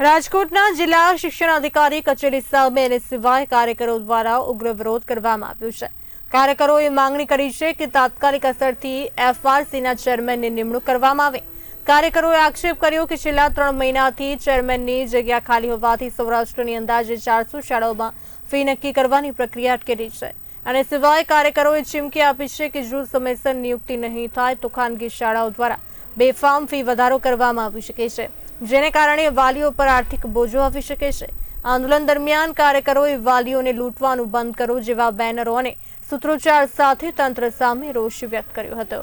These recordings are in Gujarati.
રાજકોટના જિલ્લા શિક્ષણ અધિકારી કચેરી સામે અને સિવાય કાર્યકરો દ્વારા ઉગ્ર વિરોધ કરવામાં આવ્યો છે. કાર્યકરોએ માંગણી કરી છે કે તાત્કાલિક અસરથી એફઆરસીના ચેરમેનની નિમણૂક કરવામાં આવે. કાર્યકરોએ આક્ષેપ કર્યો કે છેલ્લા ત્રણ મહિનાથી ચેરમેનની જગ્યા ખાલી હોવાથી સૌરાષ્ટ્રની અંદાજે ચારસો શાળાઓમાં ફી નક્કી કરવાની પ્રક્રિયા અટકેલી છે. અને સિવાય કાર્યકરોએ ચીમકી આપી છે કે જો સમયસર નિયુક્તિ નહીં થાય તો ખાનગી શાળાઓ દ્વારા બેફામ ફી વધારો કરવામાં આવી શકે છે. જેને કારણે વાલીઓ પર આર્થિક બોજો આવી શકે છે. આંદોલન દરમિયાન કાર્યકરોએ વાલીઓને લૂંટવાનું બંધ કરો જેવા બેનરો અને સૂત્રોચ્ચાર સાથે તંત્ર સામે રોષ વ્યક્ત કર્યો હતો.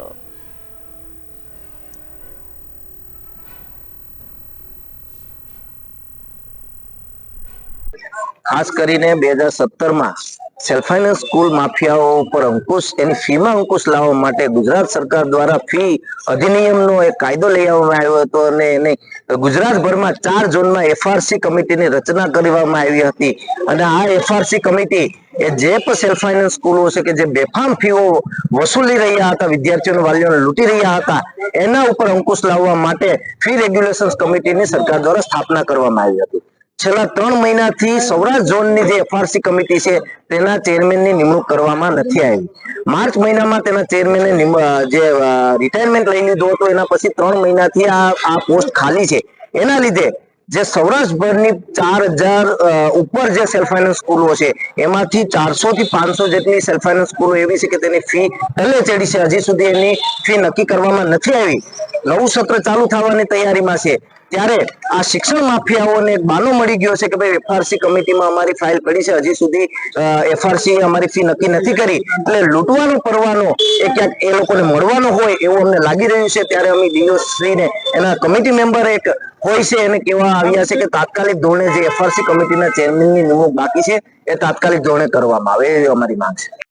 ખાસ કરીને બે હજાર સત્તરમાં સેલ્ફ ફાઇનાન્સ સ્કૂલ માફિયાઓ ઉપર અંકુશ, એની ફીમાં અંકુશ લાવવા માટે ગુજરાત સરકાર દ્વારા ફી અધિનિયમનો એક કાયદો લઈ આવવામાં આવ્યો હતો અને એને ગુજરાતભરમાં ચાર ઝોનમાં એફઆરસી કમિટીની રચના કરવામાં આવી હતી. અને આ એફઆરસી કમિટી એ જે પણ સેલ્ફ ફાઇનાન્સ સ્કૂલો છે કે જે બેફામ ફીઓ વસૂલી રહ્યા હતા, વિદ્યાર્થીઓને વાલીઓને લૂંટી રહ્યા હતા, એના ઉપર અંકુશ લાવવા માટે ફી રેગ્યુલેશન કમિટીની સરકાર દ્વારા સ્થાપના કરવામાં આવી હતી. છેલ્લા ત્રણ મહિનાથી સૌરાષ્ટ્ર ઝોનની જે એફઆરસી કમિટી છે, તેના ચેરમેનની નિમણૂક કરવામાં નથી આવી. માર્ચ મહિનામાં તેના ચેરમેને જે રિટાયરમેન્ટ લઈ લીધું હતું, એના પછી ત્રણ મહિનાથી આ આ પોસ્ટ ખાલી છે. એના લીધે જે સૌરાષ્ટ્રભરની ચાર હજાર ઉપર જે સેલ્ફ ફાઇનાન્સ સ્કૂલો છે, એમાંથી ચારસો થી પાંચસો જેટલી સેલ્ફ ફાઇનાન્સ સ્કૂલો એવી છે કે તેની ફી પહેલે ચડી છે. હજી સુધી એની ફી નક્કી કરવામાં નથી આવી. નવું સત્ર ચાલુ થવાની તૈયારીમાં છે. ત્યારે આ શિક્ષણ માફિયાઓને બાનો મળી ગયો છે કે ભાઈ એફઆરસી કમિટીમાં અમારી ફાઇલ પડી છે. હજી સુધી એફઆરસી અમારી ફી નક્કી નથી કરી. એટલે લૂંટવાનો પરવાનો એ ક્યાંક એ લોકોને મળવાનો હોય એવું અમને લાગી રહ્યું છે. ત્યારે અમે ડીઓશ્રીને એના કમિટી મેમ્બર એક હોય છે, એને કહેવા આવ્યા છે કે તાત્કાલિક ધોરણે જે એફઆરસી કમિટીના ચેરમેનની નિમણૂક બાકી છે, એ તાત્કાલિક ધોરણે કરવામાં આવે એ અમારી માંગ છે.